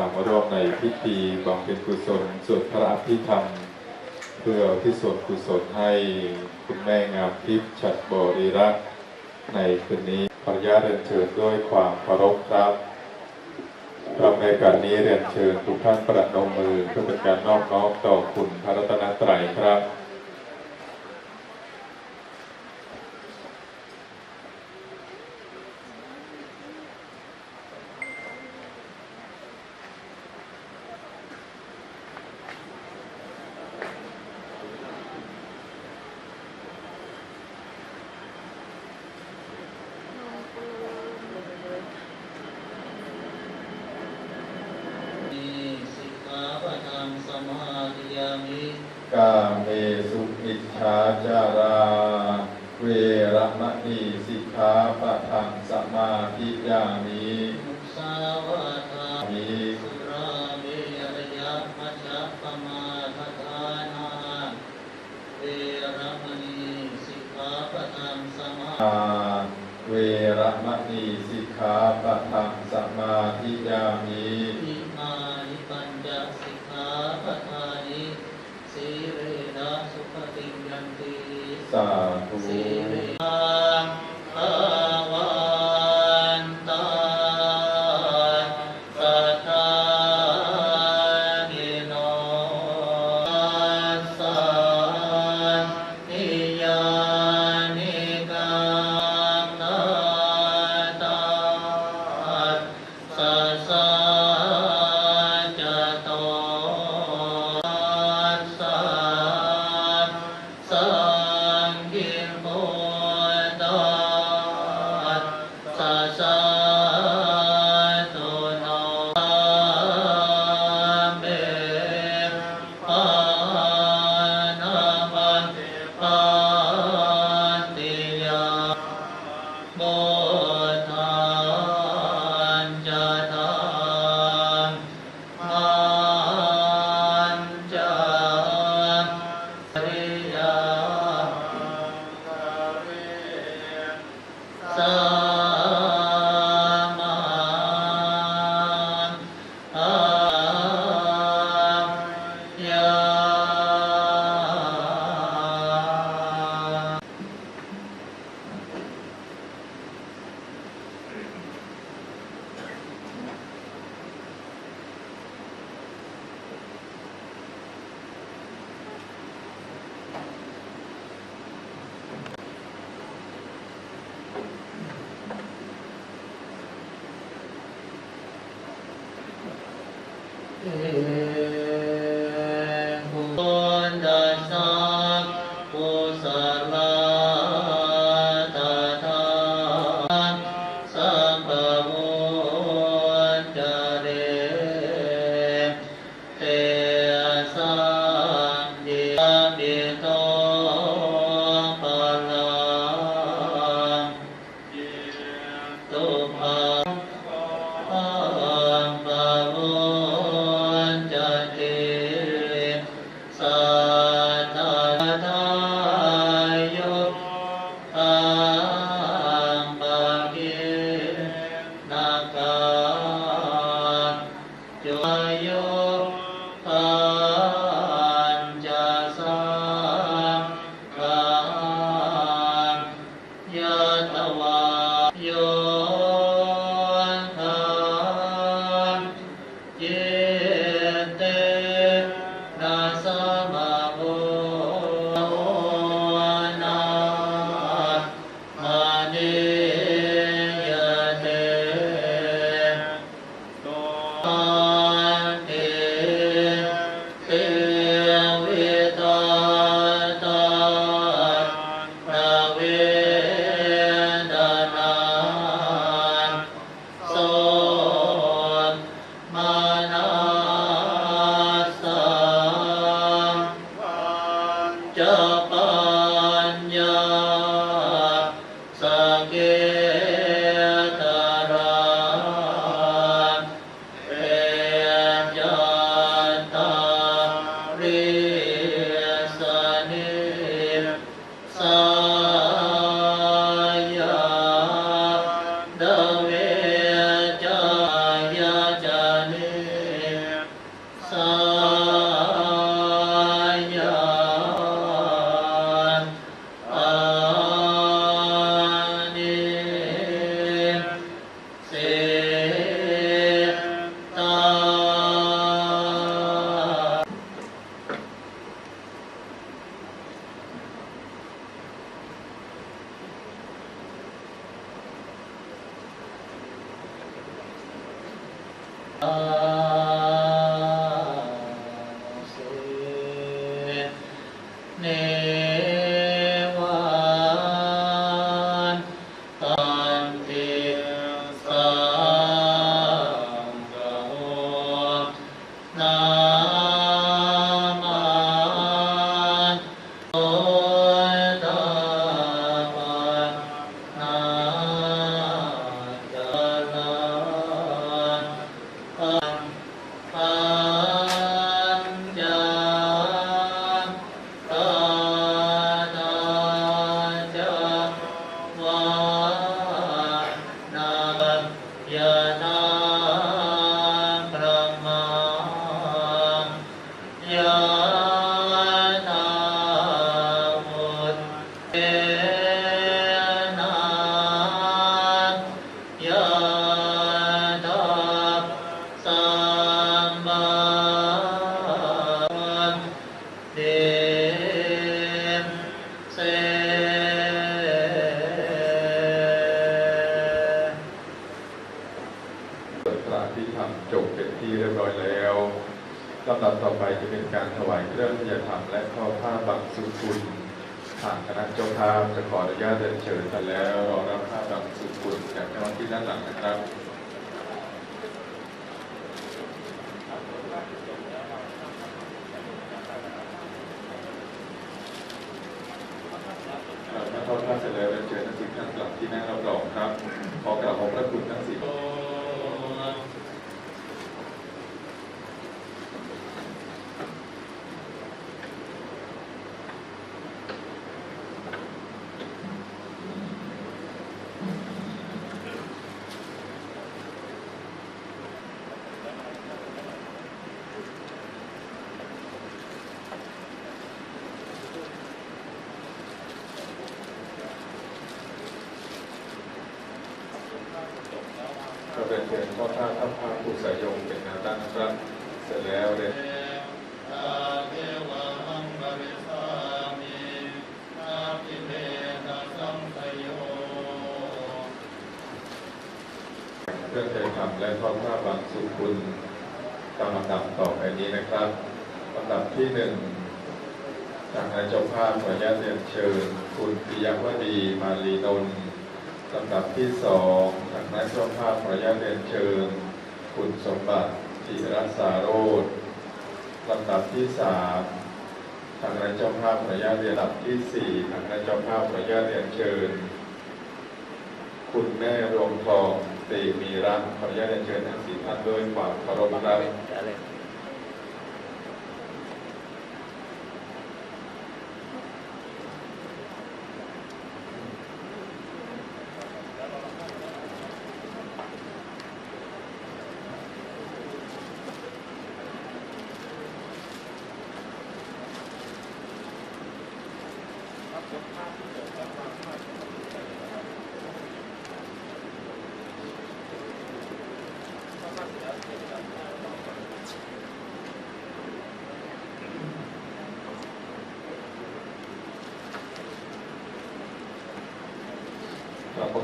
ความร่วมในพิธีบำเพ็ญกุศลสวดพระอภิธรรม เพื่อที่สวดกุศลให้คุณแม่งามทิพย์ฉัดบริรักษ์ในคืนนี้ขออนุญาตเรียนเชิญด้วยความเคารพครับทำในการนี้เรียนเชิญทุกท่านประดมมือเพื่อเป็นการนอบน้อมต่อคุณพระรัตนตรัยครับ ชาจารา เวรมณีสิกขาปะ Mm-hmm. ทางคณะเจ้าภาพจะขออนุญาตเดินเชิญกันแล้วรอรับผ้าบังสุกุลจากเจ้านที่ด้านหลังนะครับรับเมื่อทอดผ้าเสร็จแล้วเรียนเชิญทั้งสิบท่านกลับที่นั่งรับรองครับ ขอกราบขอบพระคุณทั้งสิบ ก็เป็นเชิญพ่ อท่าทัพพาผู้สายงเป็นนวตั้งนะครับเสร็จแล้วเรียเทวะหังบริสามิอาภิเมนะสัมปโยเครื่อใช้ทำและทอดผ้าบางสุกุลตามลำดับต่อไปนี้นะครับลำดับที่หนึ่งทางนายเจ้าภาพขออนุญาตเรียนเชิญ คุณปิยวดีมาลีนนท์ ลำดับที่สองทางนายเจ้าภาพขออนุญาตเรียนเชิญ คุณสมบัติจิรสาโรธลำดับที่สามทางนายเจ้าภาพขออนุญาตเรียนลำดับที่สี่ทางนายเจ้าภาพขออนุญาตเรียนเชิญ คุณแม่รวงทองเตมีรักขออนุญาตเรียนเชิญทั้งสี่ท่านด้วยความเคารพครับ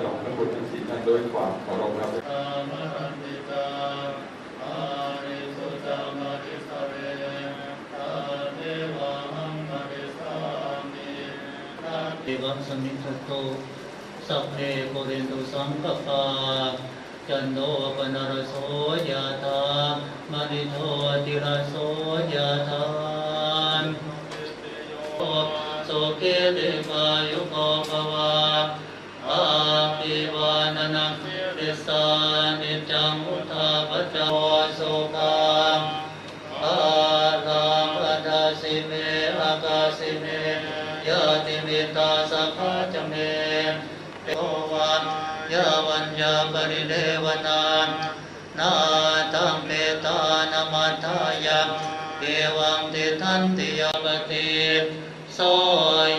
เราพวกเราทั้งหมดทั้งสี่ท่านด้วยความเคารพครับเอวังสมิทวะสมิทโตสัพเพปุเรนตุสังกปาจันโทปนรโสยะธามณิโทติรโสยะธาโสเกเดวายุโกภวา สานิจังุทาปจโยสุขังอาลังอัตสิเมอากาสิเมยะติมิตาสัพพะจเมเตโอวันยาวัญญาปริเดวนา นาตังเมตานามัทายังเอวังติทันติยปติโส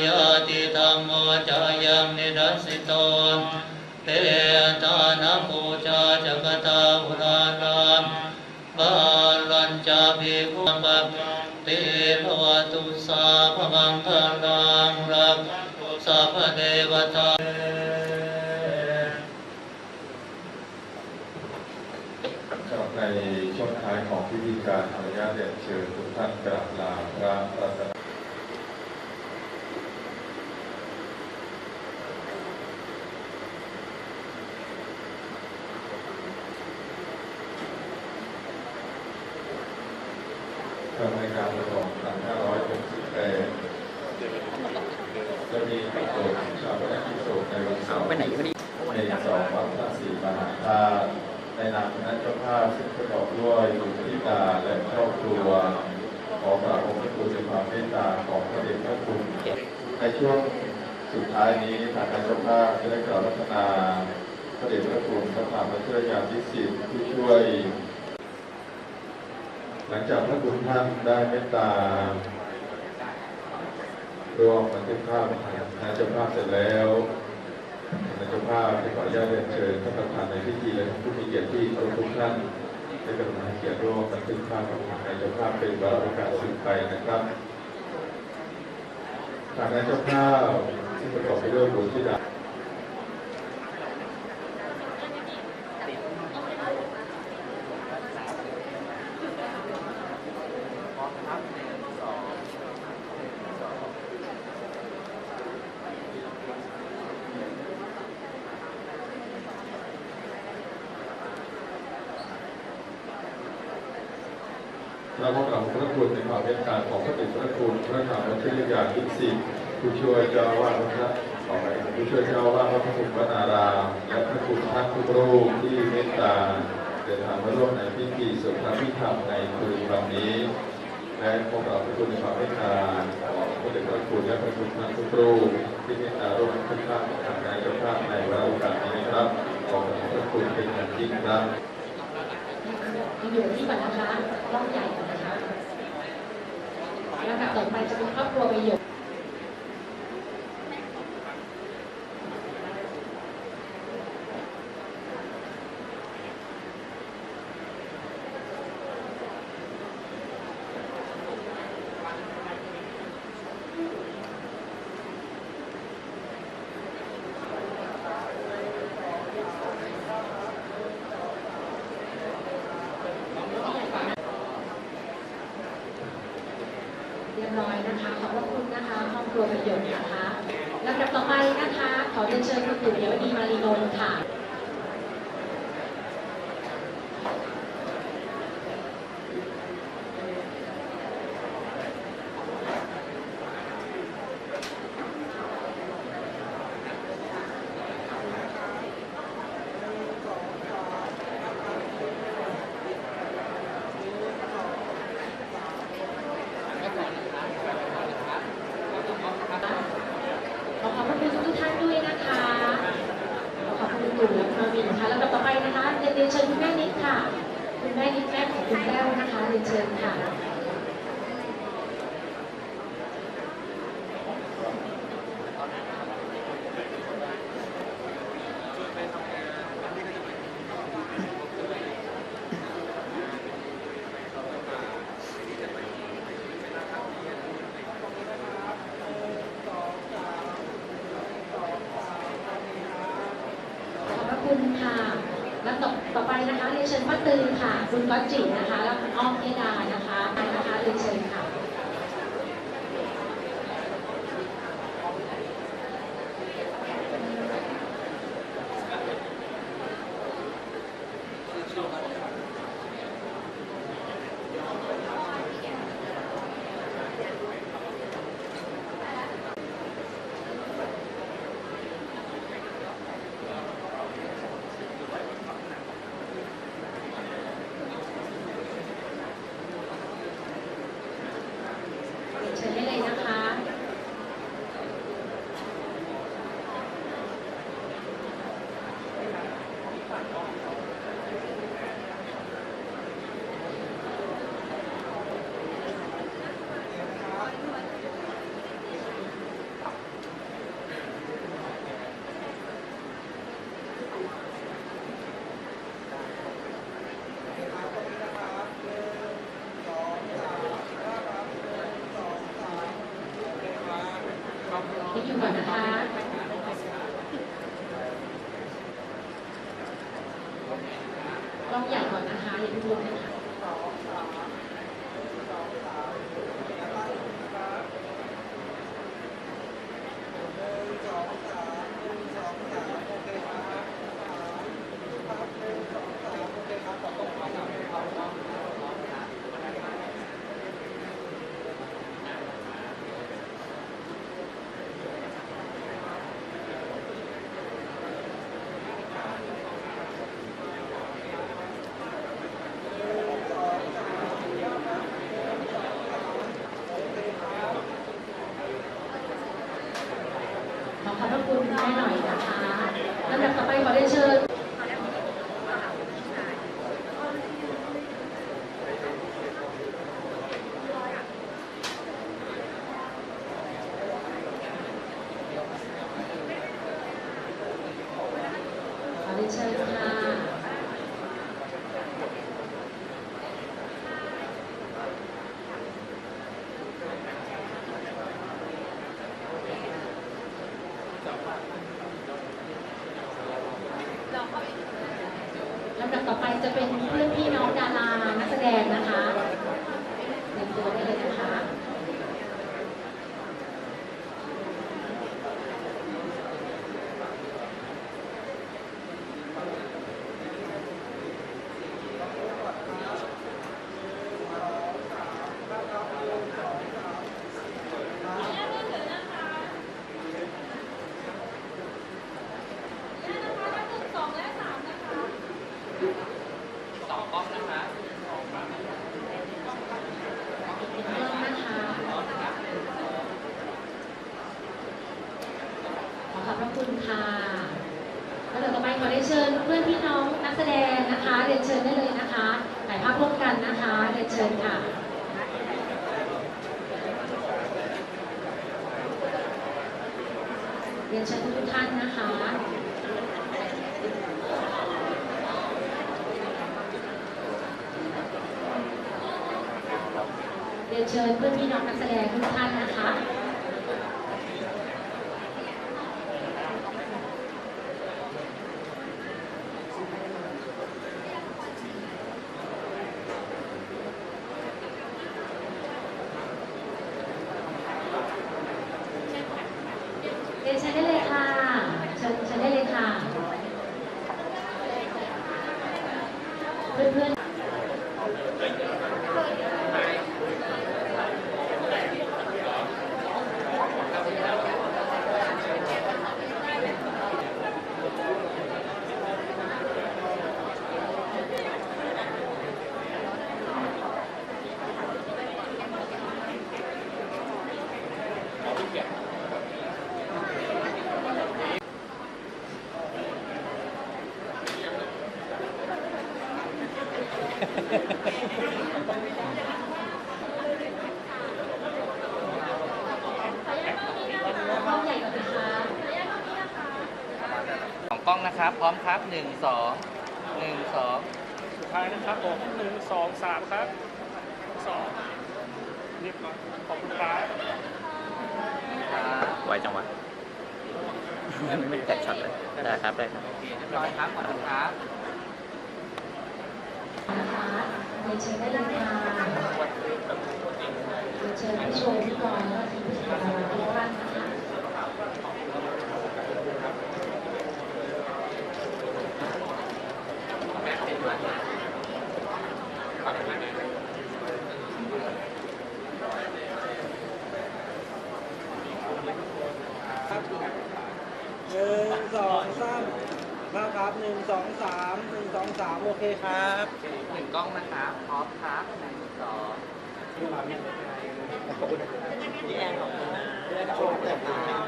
ยติธรรมโมจายังนิดัสสิโตเต ตุสาพมังคลังรักสัพเทวตาครับในช่วงท้ายของพิธีการอนุญาตเรียนเชิญทุกท่านกราบลาพระรัตนครับในการประกอบ2568จะมีกำหนดชาปนกิจศพในวันเสาร์ ไปไหนก็ดี ในสองวัดพระศรี มหาตุในนามคณะเจ้าภาพซึ่งประกอบด้วยบุตรธิดาและครอบครัวขอกราบองค์พระคุณในความเมตตาของพระเดชพระคุณในช่วงสุดท้ายนี้ทางคณะเจ้าภาพได้กล่าวรัตนาพระเดชพระคุณพระธรรมพระเชื่อยานที่สิบผู้ช่วย หลังจากพระคุณท่านได้เมตตารวมบันทึกภาพของคณะเจ้าภาพเสร็จแล้ว นายกภาพได้ขออนุญาตเรียนเชิญท่านประธานในพิธีและผู้มีเกียรติที่เคารพทุกท่านได้กรุณาเกียรติร่วมบันทึกภาพของนายกภาพเป็นวาระโอกาสสืบไปนะครับทางนายกภาพที่ประกอบไปด้วยบุตรธิดา เราขอกราบพระคุณในความเมตตาของพระเดชพระคุณพระธรรมวัชรยานที่สิบผู้ช่วยเจ้าวาดพระขอไปผู้ช่วยเจ้าวาดพระพุทธวนารามและพระคุณท่านทุกรูปที่เมตตาเดินทางมาร่วมในพิธีสวดพระพิธรรมในคืนวันนี้และขอกราบพระคุณในความเมตตาของพระเดชพระคุณและพระคุณท่านทุกรูปที่เมตตาร่วมทุกท่านทางในเจ้าภาพในวาระโอกาสนี้นะครับขอบพระคุณเป็นอย่างยิ่งครับ อยู่ที่ก่อนนะคะร่องใหญ่ก่อนนะคะแล้วก็ต่อไปจะเป็นครอบครัวประโยชน์ เรียบร้อยนะคะ ขอบพระคุณนะคะครอบครัวประโยชน์นะคะลำดับ ต่อไปนะคะ ขอเรียนเชิญคุณปู่เยวดีมารีนนท์ค่ะ ขอขอบพระคุณทุกท่านด้วยนะคะ ขอขอบคุณตู่และคุณมาวินค่ะลำดับต่อไปนะคะเรียนเรียนเชิญคุณแม่นิดค่ะ คุณแม่นิดแม่ของคุณแก้วนะคะเรียนเชิญค่ะ ขอบพระคุณค่ะแล้วต่อต่อไปนะคะเรียนเชิญป้าตือค่ะ คุณก๊อตจินะคะ แล้วคุณอ้อมเพดานะคะนะคะเรียนเชิญค่ะ รียนเชิญทุกท่านนะคะเรียนเชิญเพื่อนพี่น้องนักแสดงทุกท่านนะคะ เรียนเชิญได้เลยค่ะ เชิญเชิญได้เลยค่ะ เพื่อนๆ ห้องใหญ่ก่อนนะคะ ของกล้องนะ ครับ พร้อมครับหนึ่งสองหนึ่งสองสุดท้ายนะครับผมหนึ่งสองสามครับสองเรียบร้อยขอบคุณครับครับไวจังวะไม่แตกช็อตเลยได้ครับได้ครับโอเคเรียบร้อยครับขอบคุณครับนะคะเรียนเชิญได้เลยค่ะเรียนเชิญผู้ชมที่กรและทีมผู้จัดการทุกท่านนะคะ หนึ่งสองสามมา ครับหนึ่งสองสามหนึ่งสองสามโอเคครับหนึ่งกล้องนะครับพร้อมครับหนึ่งสองพี่แอนขอบคุณนะโชคดีครับ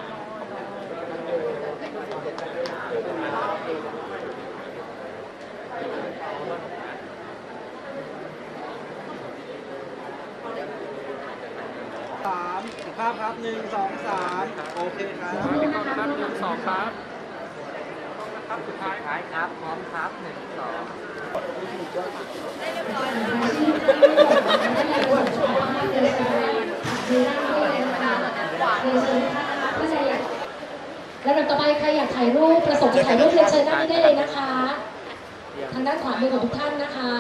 สามอีกภาพครับหนึ่งสองสามโอเคครับขอบคุณครับหนึ่งสองครับ ครับสุดท้ายท้ายครับพร้อมครับหนึ่งสองเรียนเชิญท่านนะคะเพื่อแลำดับต่อไปใครอยากถ่ายรูปประสงค์จะถ่ายรูปเรียนเชิญด้านนี้ได้เลยนะคะ ทางด้านขวามือของทุกท่านนะคะ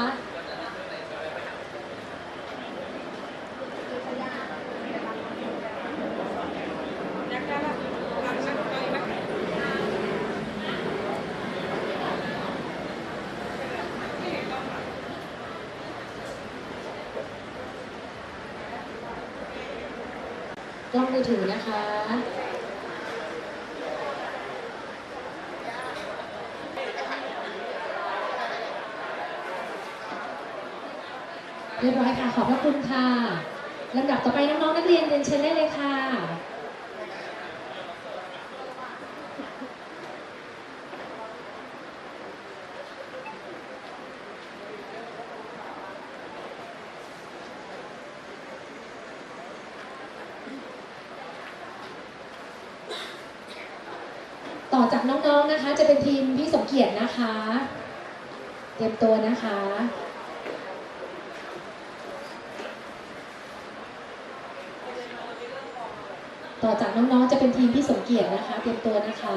ถือนะคะ เรียบร้อยค่ะ ขอบพระคุณค่ะลำดับต่อไปน้องๆนักเรียนเรียนเชิญได้เลยค่ะ ต่อ จากน้องๆนะคะ จะเป็นทีมพี่สมเกียรตินะคะ เตรียมตัวนะคะต่อจากน้องๆ จะเป็นทีมพี่สมเกียรตินะคะ เตรียมตัวนะคะ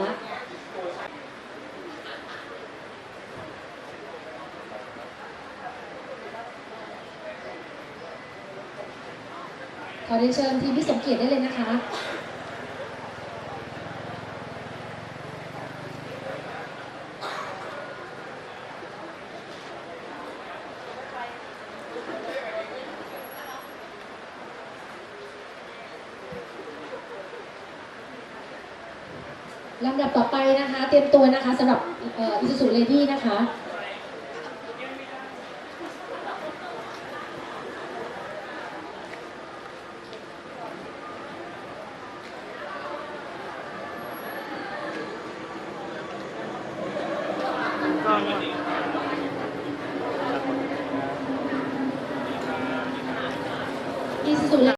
ขอเรียนเชิญทีมพี่สมเกียรติได้เลยนะคะ ลำดับต่อไปนะคะ เตรียมตัวนะคะสำหรับอิสุสุเลดี้นะคะ